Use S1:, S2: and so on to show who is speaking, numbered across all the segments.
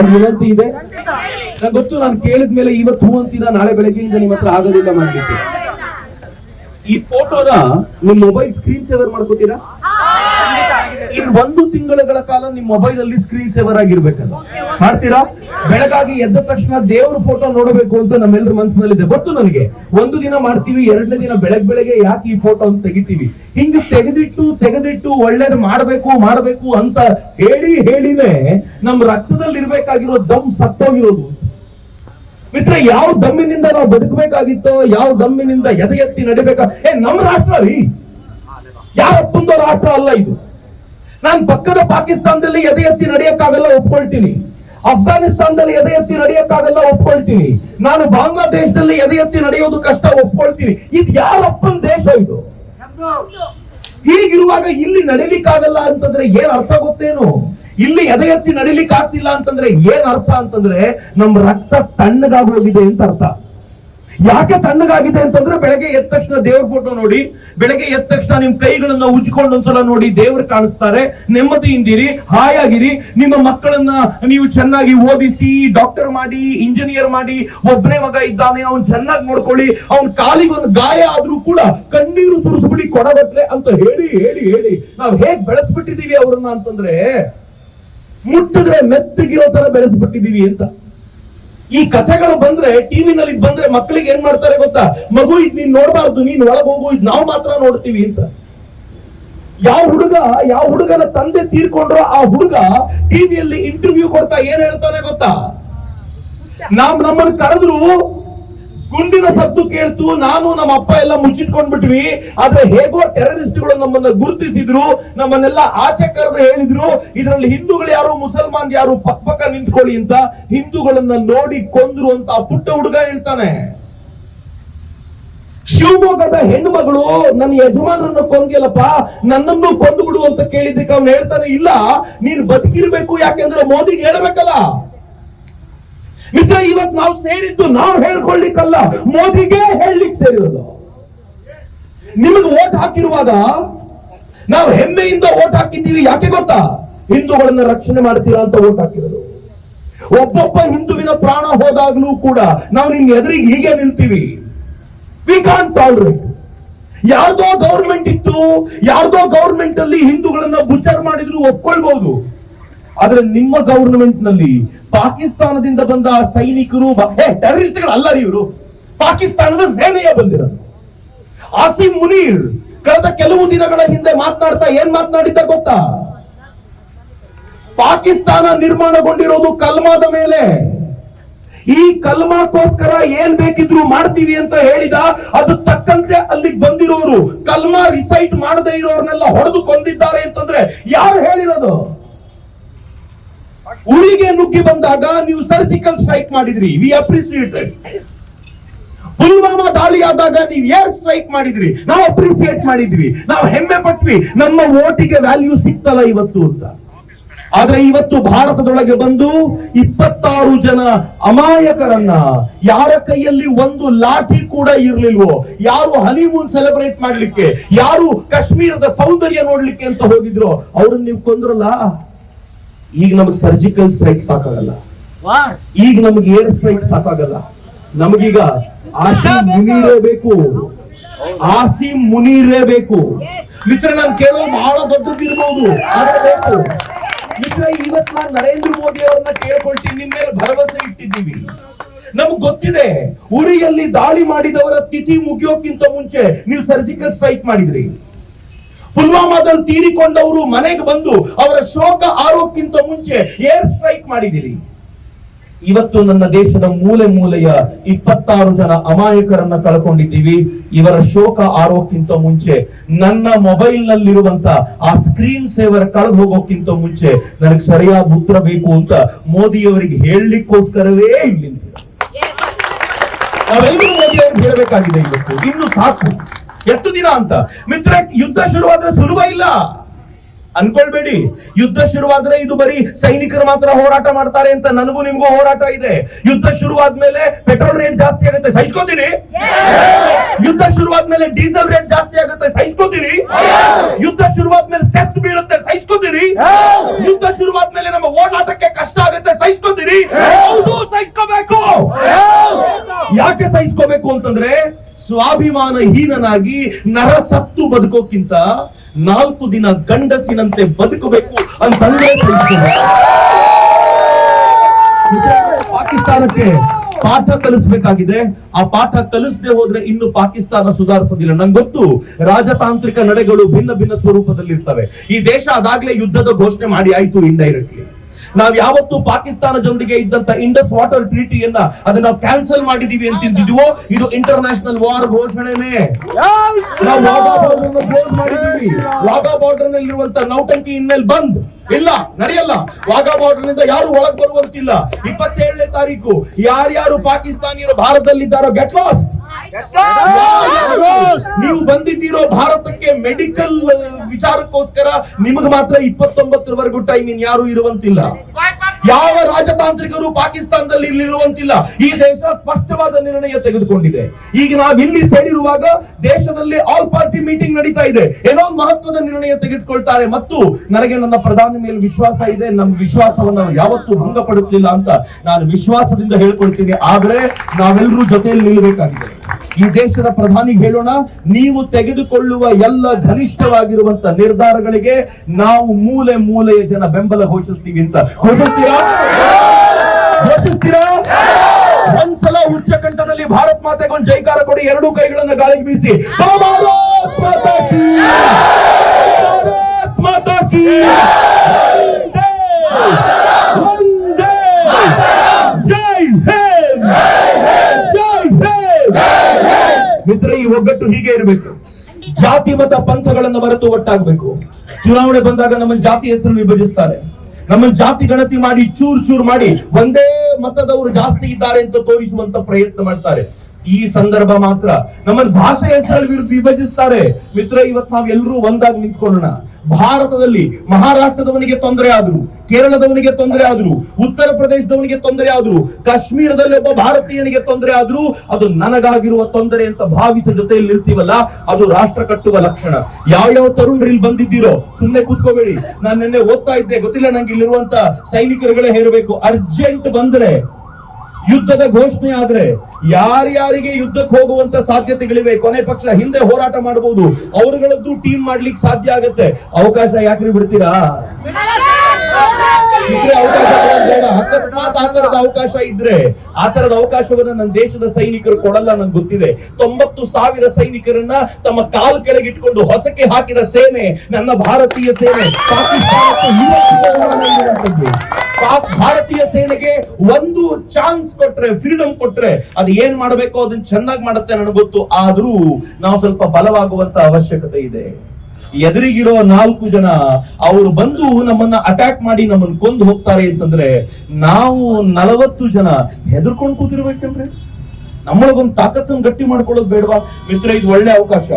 S1: ಒಂದು ವಿನಂತಿ ಇದೆ? ನಂಗೆ ಗೊತ್ತು, ನಾನು ಕೇಳಿದ ಮೇಲೆ ಇವತ್ತು ಹೂ ಅಂತೀರಾ, ನಾಳೆ ಬೆಳಗ್ಗೆಯಿಂದ ನಿಮ್ಮ ಹತ್ರ ಆಗೋದಿಲ್ಲ ಮಾಡ್ಲಿಕ್ಕೆ ಈ ಫೋಟೋನ ನಿಮ್ ಮೊಬೈಲ್ ಸ್ಕ್ರೀನ್ ಸೇವರ್ ಮಾಡ್ಕೋತೀರಾ? ಇನ್ ಒಂದು ತಿಂಗಳುಗಳ ಕಾಲ ನಿಮ್ ಮೊಬೈಲ್ ಅಲ್ಲಿ ಸ್ಕ್ರೀನ್ ಸೇವರ್ ಆಗಿರ್ಬೇಕಲ್ಲ. ಮಾಡ್ತೀರಾ? ಬೆಳಗಾಗಿ ಎದ್ದ ತಕ್ಷಣ ದೇವ್ರ ಫೋಟೋ ನೋಡಬೇಕು ಅಂತ ನಮ್ಮೆಲ್ಲರ ಮನಸ್ಸಿನಲ್ಲಿದೆ ಗೊತ್ತು ನನಗೆ? ಒಂದು ದಿನ ಮಾಡ್ತೀವಿ, ಎರಡನೇ ದಿನ ಬೆಳಗ್ ಬೆಳಗ್ಗೆ ಯಾಕೆ ಈ ಫೋಟೋ ಅಂತ ತೆಗಿತೀವಿ? ಹಿಂಗ್ ತೆಗೆದಿಟ್ಟು ತೆಗೆದಿಟ್ಟು ಒಳ್ಳೇದು ಮಾಡ್ಬೇಕು ಮಾಡ್ಬೇಕು ಅಂತ ಹೇಳಿ ಹೇಳಿನೇ ನಮ್ ರಕ್ತದಲ್ಲಿ ಇರ್ಬೇಕಾಗಿರೋ ದಮ್ ಸತ್ತೋಗಿರೋದು. ಮಿತ್ರ, ಯಾವ ದಮ್ಮಿನಿಂದ ನಾವು ಬದುಕಬೇಕಾಗಿತ್ತೋ, ಯಾವ ದಮ್ಮಿನಿಂದ ಎದೆ ಎತ್ತಿ ನಡಿಬೇಕ? ಏ ನಮ್ಮ ರಾಷ್ಟ್ರ ರೀ. ಯಾರಪ್ಪಂದೋ ರಾಷ್ಟ್ರ ಅಲ್ಲ ಇದು. ನಾನು ಪಕ್ಕದ ಪಾಕಿಸ್ತಾನದಲ್ಲಿ ಎದೆ ಎತ್ತಿ ನಡೆಯಕ್ಕಾಗಲ್ಲ ಒಪ್ಕೊಳ್ತೀನಿ. ಅಫ್ಘಾನಿಸ್ತಾನದಲ್ಲಿ ಎದೆ ಎತ್ತಿ ನಡೆಯಕ್ಕಾಗಲ್ಲ ಒಪ್ಕೊಳ್ತೀನಿ. ನಾನು ಬಾಂಗ್ಲಾದೇಶದಲ್ಲಿ ಎದೆ ಎತ್ತಿ ನಡೆಯೋದು ಕಷ್ಟ ಒಪ್ಕೊಳ್ತೀನಿ. ಇದು ಯಾರಪ್ಪನ ದೇಶ ಇದು? ಹೀಗಿರುವಾಗ ಇಲ್ಲಿ ನಡಿಲಿಕ್ಕಾಗಲ್ಲ ಅಂತಂದ್ರೆ ಏನ್ ಅರ್ಥ ಗೊತ್ತೇನು? ಇಲ್ಲಿ ಎದೆ ಎತ್ತಿ ನಡಿಲಿಕ್ಕೆ ಆಗ್ತಿಲ್ಲ ಅಂತಂದ್ರೆ ಏನ್ ಅರ್ಥ ಅಂತಂದ್ರೆ ನಮ್ ರಕ್ತ ತಣ್ಣಗಾಗೋಗಿದೆ ಅಂತ ಅರ್ಥ. ಯಾಕೆ ತಣ್ಣಗಾಗಿದೆ ಅಂತಂದ್ರೆ ಬೆಳಗ್ಗೆ ಎದ್ದ ತಕ್ಷಣ ದೇವ್ರ ಫೋಟೋ ನೋಡಿ, ಬೆಳಗ್ಗೆ ಎದ್ದ ತಕ್ಷಣ ನಿಮ್ ಕೈಗಳನ್ನ ಉಜ್ಕೊಂಡು ಒಂದ್ಸಲ ನೋಡಿ ದೇವ್ರ ಕಾಣಿಸ್ತಾರೆ. ನೆಮ್ಮದಿಯಿಂದಿರಿ, ಹಾಯಾಗಿರಿ. ನಿಮ್ಮ ಮಕ್ಕಳನ್ನ ನೀವು ಚೆನ್ನಾಗಿ ಓದಿಸಿ ಡಾಕ್ಟರ್ ಮಾಡಿ ಇಂಜಿನಿಯರ್ ಮಾಡಿ ಒಬ್ಬನೇ ಮಗ ಇದ್ದಾನೆ, ಅವ್ನು ಚೆನ್ನಾಗಿ ನೋಡ್ಕೊಳ್ಳಿ, ಅವ್ನ ಕಾಲಿಗೆ ಒಂದು ಗಾಯ ಆದ್ರೂ ಕೂಡ ಕಣ್ಣೀರು ಸುರಿಸ್ಬಿಡಿ ಕೊಡಗತ್ತೆ ಅಂತ ಹೇಳಿ ಹೇಳಿ ಹೇಳಿ. ನಾವ್ ಹೇಗ್ ಬೆಳೆಸ್ಬಿಟ್ಟಿದೀವಿ ಅವ್ರನ್ನ ಅಂತಂದ್ರೆ ಮುಟ್ಟಿದ್ರೆ ಮೆತ್ತಗಿರೋ ತರ ಬೆಳೆಸ್ಬಿಟ್ಟಿದೀವಿ ಅಂತ. ಈ ಕಥೆಗಳು ಬಂದ್ರೆ ಟಿವಿನಲ್ಲಿ ಬಂದ್ರೆ ಮಕ್ಕಳಿಗೆ ಏನ್ ಮಾಡ್ತಾರೆ ಗೊತ್ತಾ? ಮಗು ಇದ್ ನೀನ್ ನೋಡ್ಬಾರ್ದು, ನೀನ್ ಒಳಗ್ ಹೋಗು, ಇದ್ ನಾವು ಮಾತ್ರ ನೋಡ್ತೀವಿ ಅಂತ. ಯಾವ ಹುಡುಗ, ಯಾವ ಹುಡುಗನ ತಂದೆ ತೀರ್ಕೊಂಡ್ರೋ ಆ ಹುಡುಗ ಟಿವಿಯಲ್ಲಿ ಇಂಟರ್ವ್ಯೂ ಕೊಡ್ತಾ ಏನ್ ಹೇಳ್ತಾನೆ ಗೊತ್ತಾ? ನಾವ್ ನಮ್ಮನ್ನು ಕರೆದ್ರು ಗುಂಡಿನ ಸತ್ತು ಕೇಳ್ತು, ನಾನು ನಮ್ಮ ಅಪ್ಪ ಎಲ್ಲ ಮುಚ್ಚಿಟ್ಕೊಂಡ್ಬಿಟ್ವಿ. ಆದ್ರೆ ಹೇಗೋ ಟೆರರಿಸ್ಟ್ಗಳು ನಮ್ಮನ್ನ ಗುರುತಿಸಿದ್ರು, ನಮ್ಮನ್ನೆಲ್ಲ ಆಚೆ ಕರೆದು ಹೇಳಿದ್ರು, ಇದರಲ್ಲಿ ಹಿಂದೂಗಳು ಯಾರು ಮುಸಲ್ಮಾನ್ ಯಾರು ಪಕ್ಕ ಪಕ್ಕ ನಿಂತ್ಕೊಳ್ಳಿ ಅಂತ ಹಿಂದೂಗಳನ್ನ ನೋಡಿ ಕೊಂದ್ರು ಅಂತ ಪುಟ್ಟ ಹುಡುಗ ಹೇಳ್ತಾನೆ. ಶಿವಮೊಗ್ಗದ ಹೆಣ್ಮಗಳು ನನ್ನ ಯಜಮಾನರನ್ನ ಕೊಂದಿಯಲ್ಲಪ್ಪ, ನನ್ನನ್ನು ಕೊಂದು ಬಿಡು ಅಂತ ಕೇಳಿದ್ದಕ್ಕೆ ಅವ್ನು ಹೇಳ್ತಾನೆ, ಇಲ್ಲ, ನೀನ್ ಬದುಕಿರ್ಬೇಕು, ಯಾಕೆಂದ್ರೆ ಮೋದಿಗೆ ಹೇಳ್ಬೇಕಲ್ಲ. ಮಿತ್ರ, ಇವತ್ ನಾವು ಸೇರಿದ್ದು ನಾವು ಹೇಳ್ಕೊಳ್ಲಿಕ್ಕಲ್ಲ ಮೋದಿಗೆ ಹೇಳಲಿಕ್ಕೆ ಸೇರಿರೋದು. ನಿಮಗೆ ಓಟ್ ಹಾಕಿರುವಾಗ ನಾವು ಹೆಮ್ಮೆಯಿಂದ ಓಟ್ ಹಾಕಿದ್ದೀವಿ, ಯಾಕೆ ಗೊತ್ತಾ? ಹಿಂದೂಗಳನ್ನ ರಕ್ಷಣೆ ಮಾಡ್ತೀರಾ ಅಂತ ಓಟ್ ಹಾಕಿರೋದು. ಒಬ್ಬೊಬ್ಬ ಹಿಂದುವಿನ ಪ್ರಾಣ ಹೋದಾಗ್ಲೂ ಕೂಡ ನಾವು ನಿಮ್ಗೆ ಎದುರಿಗೆ ಹೀಗೆ ನಿಲ್ತೀವಿ ವಿ ಕಾನ್ ಟಾಲರೇಟ್ ಯಾರ್ದೋ ಗೌರ್ಮೆಂಟ್ ಇತ್ತು, ಯಾರ್ದೋ ಗೌರ್ಮೆಂಟ್ ಅಲ್ಲಿ ಹಿಂದೂಗಳನ್ನ ಬುಚರ್ ಮಾಡಿದ್ರು ಒಪ್ಕೊಳ್ಬಹುದು ಆದ್ರೆ ನಿಮ್ಮ ಗೌರ್ಮೆಂಟ್ನಲ್ಲಿ ಪಾಕಿಸ್ತಾನದಿಂದ ಬಂದ ಸೈನಿಕರು ಟೆರರಿಸ್ಟ್ಗಳು ಅಲ್ಲ ರೀ ಇವರು. ಪಾಕಿಸ್ತಾನದ ಸೇನೆಯ ಬಂದಿರೋದು. ಆಸಿಮ್ ಮುನೀರ್ ಕಳೆದ ಕೆಲವು ದಿನಗಳ ಹಿಂದೆ ಮಾತನಾಡ್ತಾ ಏನ್ ಮಾತನಾಡಿದ್ದ ಗೊತ್ತಾ? ಪಾಕಿಸ್ತಾನ ನಿರ್ಮಾಣಗೊಂಡಿರೋದು ಕಲ್ಮಾದ ಮೇಲೆ. ಈ ಕಲ್ಮಾಕ್ಕೋಸ್ಕರ ಏನ್ ಬೇಕಿದ್ರು ಮಾಡ್ತೀವಿ ಅಂತ ಹೇಳಿದ, ಅದು ತಕ್ಕಂತೆ ಅಲ್ಲಿಗೆ ಬಂದಿರೋರು. ಕಲ್ಮಾ ರಿಸೈಟ್ ಮಾಡದೇ ಇರೋರ್ನೆಲ್ಲ ಹೊಡೆದು ಕೊಂದಿದ್ದಾರೆ ಅಂತಂದ್ರೆ ಯಾರು ಹೇಳಿರೋದು? ಉಳಿಗೆ ನುಗ್ಗಿ ಬಂದಾಗ ನೀವು ಸರ್ಜಿಕಲ್ ಸ್ಟ್ರೈಕ್ ಮಾಡಿದ್ರಿ. ವಿ ಅಪ್ರಿಸಿಯೇಟೆಡ್ ಪುಲ್ವಾಮಾ ದಾಳಿ ಆದಾಗ ನೀವು ಏರ್ ಸ್ಟ್ರೈಕ್ ಮಾಡಿದ್ರಿ. ನಾವು ಅಪ್ರಿಸಿಯೇಟ್ ಮಾಡಿದ್ವಿ. ನಾವು ಹೆಮ್ಮೆ ಪಟ್ವಿ. ನಮ್ಮ ಓಟಿಗೆ ವ್ಯಾಲ್ಯೂ ಸಿಕ್ತಲ್ಲ ಇವತ್ತು ಅಂತ. ಆದ್ರೆ ಇವತ್ತು ಭಾರತದೊಳಗೆ ಬಂದು ಇಪ್ಪತ್ತಾರು ಜನ ಅಮಾಯಕರನ್ನ, ಯಾರ ಕೈಯಲ್ಲಿ ಒಂದು ಲಾಠಿ ಕೂಡ ಇರ್ಲಿಲ್ವೋ, ಯಾರು ಹನಿಮೂನ್ ಸೆಲೆಬ್ರೇಟ್ ಮಾಡ್ಲಿಕ್ಕೆ, ಯಾರು ಕಾಶ್ಮೀರದ ಸೌಂದರ್ಯ ನೋಡ್ಲಿಕ್ಕೆ ಅಂತ ಹೋಗಿದ್ರು, ಅವ್ರನ್ನ ನೀವು ಕೊಂದ್ರಲ್ಲ? ಈಗ ನಮಗೆ ಸರ್ಜಿಕಲ್ ಸ್ಟ್ರೈಕ್ ಸಾಕಾಗಲ್ಲ. ಈಗ ನಮಗೆ ಏರ್ ಸ್ಟ್ರೈಕ್ ಸಾಕಾಗಲ್ಲ. ನಮಗೀಗ ಆಸಿಮ್ ಮುನೀರೇ ಬೇಕು. ಆಸಿಮ್ ಮುನೀರೇ ಬೇಕು. ಮಿತ್ರ ನಾನು ಕೇಳೋ ಬಹಳ ದೊಡ್ಡದಿರ್ಬೋದು. ಬೇಕು. ಮಿತ್ರ ಇವತ್ ನಾನು ನರೇಂದ್ರ ಮೋದಿ ಅವ್ರನ್ನ ಕೇಳ್ಕೊಳ್ತೀನಿ. ನಿಮ್ ಮೇಲೆ ಭರವಸೆ ಇಟ್ಟಿದ್ದೀವಿ. ನಮ್ಗೆ ಗೊತ್ತಿದೆ ಉರಿಯಲ್ಲಿ ದಾಳಿ ಮಾಡಿದವರ ತಿಥಿ ಮುಗಿಯೋಕ್ಕಿಂತ ಮುಂಚೆ ನೀವು ಸರ್ಜಿಕಲ್ ಸ್ಟ್ರೈಕ್ ಮಾಡಿದ್ರಿ. ಪುಲ್ವಾಮಾದಲ್ಲಿ ತೀರಿಕೊಂಡವರು ಮನೆಗೆ ಬಂದು ಅವರ ಶೋಕ ಆರೋಕ್ಕಿಂತ ಮುಂಚೆ ಏರ್ ಸ್ಟ್ರೈಕ್ ಮಾಡಿದಿರಿ ಇವತ್ತು ನನ್ನ ದೇಶದ ಮೂಲೆ ಮೂಲೆಯ ಇಪ್ಪತ್ತಾರು ಜನ ಅಮಾಯಕರನ್ನ ಕಳ್ಕೊಂಡಿದ್ದೀವಿ. ಇವರ ಶೋಕ ಆರೋಕ್ಕಿಂತ ಮುಂಚೆ ನನ್ನ ಮೊಬೈಲ್ ನಲ್ಲಿರುವಂತ ಆ ಸ್ಕ್ರೀನ್ ಸೇವರ್ ಕಳೆದು ಹೋಗೋಕ್ಕಿಂತ ಮುಂಚೆ ನನಗೆ ಸರಿಯಾದ ಉತ್ತರ ಬೇಕು ಅಂತ ಮೋದಿಯವರಿಗೆ ಹೇಳಲಿಕ್ಕೋಸ್ಕರವೇ ಇಲ್ಲಿ ನಾವೆಲ್ಲರೂ ಮೋದಿಯವರಿಗೆ ಹೇಳಬೇಕಾಗಿದೆ ಇವತ್ತು. ಇನ್ನು ಸಾಕು. ಎಷ್ಟು ದಿನ ಅಂತ. ಮಿತ್ರ ಯುದ್ಧ ಶುರುವಾದ್ರೆ ಸುಲಭ ಇಲ್ಲ. ಅನ್ಕೊಳ್ಬೇಡಿ. ಯುದ್ಧ ಶುರುವಾದ್ರೆ ಇದು ಬರೀ ಸೈನಿಕರು ಮಾತ್ರ ಹೋರಾಟ ಮಾಡ್ತಾರೆ ಅಂತ ನನಗೂ ನಿಮಗೂ ಹೋರಾಟ ಇದೆ. ಯುದ್ಧ ಶುರುವಾದ್ಮೇಲೆ ಪೆಟ್ರೋಲ್ ರೇಟ್ ಜಾಸ್ತಿ ಆಗುತ್ತೆ. ಸಹಿಸ್ಕೋತೀರಿ ಯುದ್ಧ ಶುರುವಾದ್ಮೇಲೆ ಡೀಸೆಲ್ ರೇಟ್ ಜಾಸ್ತಿ ಆಗುತ್ತೆ. ಸಹಿಸ್ಕೋತೀರಿ ಯುದ್ಧ ಶುರುವಾದ್ಮೇಲೆ ಸೆಸ್ ಬೀಳುತ್ತೆ. ಸಹಿಸ್ಕೋತೀರಿ ಯುದ್ಧ ಶುರುವಾದ್ಮೇಲೆ ನಮ್ಮ ಓಡಾಟಕ್ಕೆ ಕಷ್ಟ ಆಗುತ್ತೆ. ಸಹಿಸ್ಕೋತೀರಿ ಹೌದು ಸಹಿಸ್ಕೋಬೇಕು. ಯಾಕೆ ಸಹಿಸ್ಕೋಬೇಕು ಅಂತಂದ್ರೆ ಸ್ವಾಭಿಮಾನ ಹೀನನಾಗಿ ನರಸತ್ತು ಬದುಕೋಕ್ಕಿಂತ ನಾಲ್ಕು ದಿನ ಗಂಡಸಿನಂತೆ ಬದುಕಬೇಕು ಅಂತ. ಪಾಕಿಸ್ತಾನಕ್ಕೆ ಪಾಠ ಕಲಿಸ್ಬೇಕಾಗಿದೆ. ಆ ಪಾಠ ಕಲಿಸದೆ ಹೋದ್ರೆ ಇನ್ನು ಪಾಕಿಸ್ತಾನ ಸುಧಾರಿಸೋದಿಲ್ಲ. ನಂಗೆ ಗೊತ್ತು, ರಾಜತಾಂತ್ರಿಕ ನಡೆಗಳು ಭಿನ್ನ ಭಿನ್ನ ಸ್ವರೂಪದಲ್ಲಿರ್ತವೆ. ಈ ದೇಶ ಅದಾಗಲೇ ಯುದ್ಧದ ಘೋಷಣೆ ಮಾಡಿ ಆಯ್ತು ಇಂಡೈರೆಕ್ಟ್ಲಿ ನಾವ್ ಯಾವತ್ತು ಪಾಕಿಸ್ತಾನ ಜೊತೆಗೆ ಇದ್ದಂತ ಇಂಡಸ್ ವಾಟರ್ ಟ್ರೀಟಿಯನ್ನ ಅದನ್ನ ನಾವು ಕ್ಯಾನ್ಸಲ್ ಮಾಡಿದೀವಿ ಅಂತಿದ್ದಿದ್ವೋ ಇದು ಇಂಟರ್ನ್ಯಾಷನಲ್ ವಾರ್ ಘೋಷಣೆನೇ. ನಾವು ವಾಘಾ ಬಾರ್ಡರ್ ವಾಘಾ ಬಾರ್ಡರ್ ನಲ್ಲಿರುವಂತ ನೌಟಂಕಿ ಇನ್ಮೇಲೆ ಬಂದ್. ಇಲ್ಲ, ನಡೆಯಲ್ಲ. ವಾಘಾ ಬಾರ್ಡರ್ನಿಂದ ಯಾರು ಒಳಗ್ ಬರುವಂತಿಲ್ಲ. ಇಪ್ಪತ್ತೇಳನೇ ತಾರೀಕು, ಯಾರ್ಯಾರು ಪಾಕಿಸ್ತಾನಿಯರು ಭಾರತದಲ್ಲಿದ್ದಾರೋ ಗೆಟ್ ಲಾಸ್ಟ್ ನೀವು ಬಂದಿದ್ದೀರೋ ಭಾರತಕ್ಕೆ ಮೆಡಿಕಲ್ ವಿಚಾರಕ್ಕೋಸ್ಕರ ನಿಮಗೆ ಮಾತ್ರ ಇಪ್ಪತ್ತೊಂಬತ್ತರವರೆಗೂ ಟೈಮ್ ಇನ್ ಯಾರು ಇರುವಂತಿಲ್ಲ. ಯಾವ ರಾಜತಾಂತ್ರಿಕರು ಪಾಕಿಸ್ತಾನದಲ್ಲಿ ಇಲ್ಲಿರುವಂತಿಲ್ಲ. ಈ ದೇಶ ಸ್ಪಷ್ಟವಾದ ನಿರ್ಣಯ ತೆಗೆದುಕೊಂಡಿದೆ. ಈಗ ನಾವು ಇಲ್ಲಿ ಸೇರಿರುವಾಗ ದೇಶದಲ್ಲಿ ಆಲ್ ಪಾರ್ಟಿ ಮೀಟಿಂಗ್ ನಡೀತಾ ಇದೆ. ಏನೋ ಮಹತ್ವದ ನಿರ್ಣಯ ತೆಗೆದುಕೊಳ್ತಾರೆ. ಮತ್ತು ನನಗೆ ನನ್ನ ಪ್ರಧಾನಿ ಮೇಲೆ ವಿಶ್ವಾಸ ಇದೆ. ನಮ್ಮ ವಿಶ್ವಾಸವನ್ನು ಯಾವತ್ತೂ ಭಂಗಪಡುತ್ತಿಲ್ಲ ಅಂತ ನಾನು ವಿಶ್ವಾಸದಿಂದ ಹೇಳ್ಕೊಳ್ತೀನಿ. ಆದ್ರೆ ನಾವೆಲ್ಲರೂ ಜೊತೆಯಲ್ಲಿ ನಿಲ್ಲಬೇಕಾಗಿದೆ ಈ ದೇಶದ ಪ್ರಧಾನಿ ಹೇಳೋಣ, ನೀವು ತೆಗೆದುಕೊಳ್ಳುವ ಎಲ್ಲ ಘನಿಷ್ಠವಾಗಿರುವಂತ ನಿರ್ಧಾರಗಳಿಗೆ ನಾವು ಮೂಲೆ ಮೂಲೆಯ ಜನ ಬೆಂಬಲ ಘೋಷಿಸ್ತೀವಿ ಅಂತ. ಘೋಷಿಸ್ತೀರಾ? ಘೋಷಿಸ್ತೀರಾ? ಒಂದ್ಸಲ ಉಚ್ಚ ಕಂಠದಲ್ಲಿ ಭಾರತ್ ಮಾತೆಗೆ ಒಂದು ಜೈಕಾರ ಕೊಡಿ, ಎರಡೂ ಕೈಗಳನ್ನ ಗಾಳಿಗೆ ಬೀಸಿ. ಮಾತಾ ಮಾತಾ ಕೀ! ಮಿತ್ರ ಈ ಒಗ್ಗಟ್ಟು ಹೀಗೆ ಇರಬೇಕು. ಜಾತಿ ಮತ ಪಂಥಗಳನ್ನ ಮರೆತು ಒಟ್ಟಾಗಬೇಕು. ಚುನಾವಣೆ ಬಂದಾಗ ನಮ್ಮ ಜಾತಿ ಹೆಸರು ವಿಭಜಿಸ್ತಾರೆ. ನಮ್ಮ ಜಾತಿ ಗಣತಿ ಮಾಡಿ ಚೂರ್ ಚೂರ್ ಮಾಡಿ ಒಂದೇ ಮತದವರು ಜಾಸ್ತಿ ಇದ್ದಾರೆ ಅಂತ ತೋರಿಸುವಂತ ಪ್ರಯತ್ನ ಮಾಡ್ತಾರೆ. ಈ ಸಂದರ್ಭ ಮಾತ್ರ ನಮ್ಮನ್ ಭಾಷೆ ಹೆಸರಲ್ಲಿ ವಿಭಜಿಸ್ತಾರೆ. ಮಿತ್ರ ಇವತ್ತು ನಾವ್ ಎಲ್ಲರೂ ಒಂದಾಗಿ ನಿಂತ್ಕೊಳ್ಳೋಣ. ಭಾರತದಲ್ಲಿ ಮಹಾರಾಷ್ಟ್ರದವನಿಗೆ ತೊಂದರೆ ಆದ್ರು, ಕೇರಳದವನಿಗೆ ತೊಂದರೆ ಆದ್ರು, ಉತ್ತರ ಪ್ರದೇಶದವನಿಗೆ ತೊಂದರೆ ಆದ್ರು, ಕಾಶ್ಮೀರದಲ್ಲಿ ಒಬ್ಬ ಭಾರತೀಯನಿಗೆ ತೊಂದರೆ ಆದ್ರೂ, ಅದು ನನಗಾಗಿರುವ ತೊಂದರೆ ಅಂತ ಭಾವಿಸ ಜೊತೆಯಲ್ಲಿ ಇರ್ತೀವಲ್ಲ ಅದು ರಾಷ್ಟ್ರ ಕಟ್ಟುವ ಲಕ್ಷಣ. ಯಾವ ಯಾವ ತರುಣರು ಇಲ್ಲಿ ಬಂದಿದ್ದೀರೋ ಸುಮ್ಮನೆ ಕೂತ್ಕೋಬೇಡಿ. ನಾನು ನಿನ್ನೆ ಓದ್ತಾ ಇದ್ದೆ, ಗೊತ್ತಿಲ್ಲ ನಂಗೆ ಇಲ್ಲಿರುವಂತ ಸೈನಿಕರುಗಳೇ ಹೇರಬೇಕು ಅರ್ಜೆಂಟ್ ಬಂದ್ರೆ ಯುದ್ಧದ ಘೋಷಣೆ ಆದ್ರೆ ಯಾರ್ಯಾರಿಗೆ ಯುದ್ಧಕ್ಕೆ ಹೋಗುವಂತ ಸಾಧ್ಯತೆಗಳಿವೆ, ಕೊನೆ ಪಕ್ಷ ಹಿಂದೆ ಹೋರಾಟ ಮಾಡಬಹುದು, ಅವರುಗಳದ್ದು ಟೀಮ್ ಮಾಡ್ಲಿಕ್ಕೆ ಸಾಧ್ಯ ಆಗತ್ತೆ. ಅವಕಾಶ ಯಾಕ್ರಿ ಬಿಡ್ತೀರಾ? ಅವಕಾಶ ಇದ್ರೆ ಆ ತರದ ಅವಕಾಶವನ್ನ ನನ್ನ ದೇಶದ ಸೈನಿಕರು ಕೊಡಲ್ಲ ನನ್ಗೆ ಗೊತ್ತಿದೆ. ತೊಂಬತ್ತು ಸಾವಿರ ಸೈನಿಕರನ್ನ ತಮ್ಮ ಕಾಲ್ ಕೆಳಗಿಟ್ಕೊಂಡು ಹೊಸಕ್ಕೆ ಹಾಕಿದ ಸೇನೆ, ನನ್ನ ಭಾರತೀಯ ಸೇನೆ ಪಾಕಿಸ್ತಾನಕ್ಕೆ ಭಾರತೀಯ ಸೇನೆಗೆ ಒಂದು ಚಾನ್ಸ್ ಕೊಟ್ರೆ ಫ್ರೀಡಮ್ ಕೊಟ್ರೆ ಅದು ಏನ್ ಮಾಡಬೇಕು, ಅದನ್ನ ಚೆನ್ನಾಗಿ ಮಾಡುತ್ತೆ ನನಗೆ ಗೊತ್ತು. ಆದ್ರೂ ನಾವು ಸ್ವಲ್ಪ ಬಲವಾಗುವಂತ ಅವಶ್ಯಕತೆ ಇದೆ. ಎದುರಿಗಿರೋ ನಾಲ್ಕು ಜನ, ಅವರು ಬಂದು ನಮ್ಮನ್ನ ಅಟ್ಯಾಕ್ ಮಾಡಿ ನಮ್ಮನ್ನ ಕೊಂದು ಹೋಗ್ತಾರೆ ಅಂತಂದ್ರೆ ನಾವು ನಲವತ್ತು ಜನ ಹೆದರ್ಕೊಂಡು ಕೂತಿರ್ಬೇಕಂದ್ರೆ ನಮ್ಮೊಳಗೊಂದು ತಾಕತ್ತನ್ನು ಗಟ್ಟಿ ಮಾಡ್ಕೊಳ್ಳೋದು ಬೇಡವಾ? ಮಿತ್ರ, ಇದು ಒಳ್ಳೆ ಅವಕಾಶ.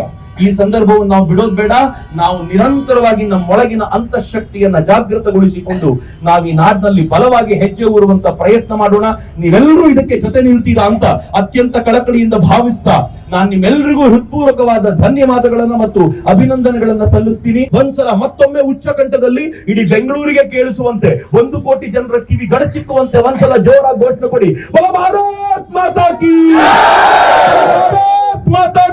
S1: ಈ ಸಂದರ್ಭವನ್ನು ನಾವು ಬಿಡೋದು ಬೇಡ. ನಾವು ನಿರಂತರವಾಗಿ ನಮ್ಮೊಳಗಿನ ಅಂತಃಶಕ್ತಿಯನ್ನ ಜಾಗೃತಗೊಳಿಸಿಕೊಂಡು ನಾವು ಈ ನಾಡಿನಲ್ಲಿ ಬಲವಾಗಿ ಹೆಜ್ಜೆ ಊರುವಂತ ಪ್ರಯತ್ನ ಮಾಡೋಣ. ನೀವೆಲ್ಲರೂ ಇದಕ್ಕೆ ಜೊತೆ ನಿಲ್ತೀರಾ ಅಂತ ಅತ್ಯಂತ ಕಳಕಳಿಯಿಂದ ಭಾವಿಸ್ತಾ ನಾನು ನಿಮ್ಮೆಲ್ಲರಿಗೂ ಹೃತ್ಪೂರ್ವಕವಾದ ಧನ್ಯವಾದಗಳನ್ನ ಮತ್ತು ಅಭಿನಂದನೆಗಳನ್ನ ಸಲ್ಲಿಸ್ತೀನಿ. ಒಂದ್ಸಲ ಮತ್ತೊಮ್ಮೆ ಉಚ್ಚ ಕಂಠದಲ್ಲಿ ಇಡೀ ಬೆಂಗಳೂರಿಗೆ ಕೇಳಿಸುವಂತೆ, ಒಂದು ಕೋಟಿ ಜನರ ಕಿವಿ ಗಡಚಿಕ್ಕುವಂತೆ ಒಂದ್ಸಲ ಜೋರಾಗಿ ಘೋಷಣೆ ಕೊಡಿ. ಭಾರತ್ ಮಾತಾ ಕೀ ಮಾತಾ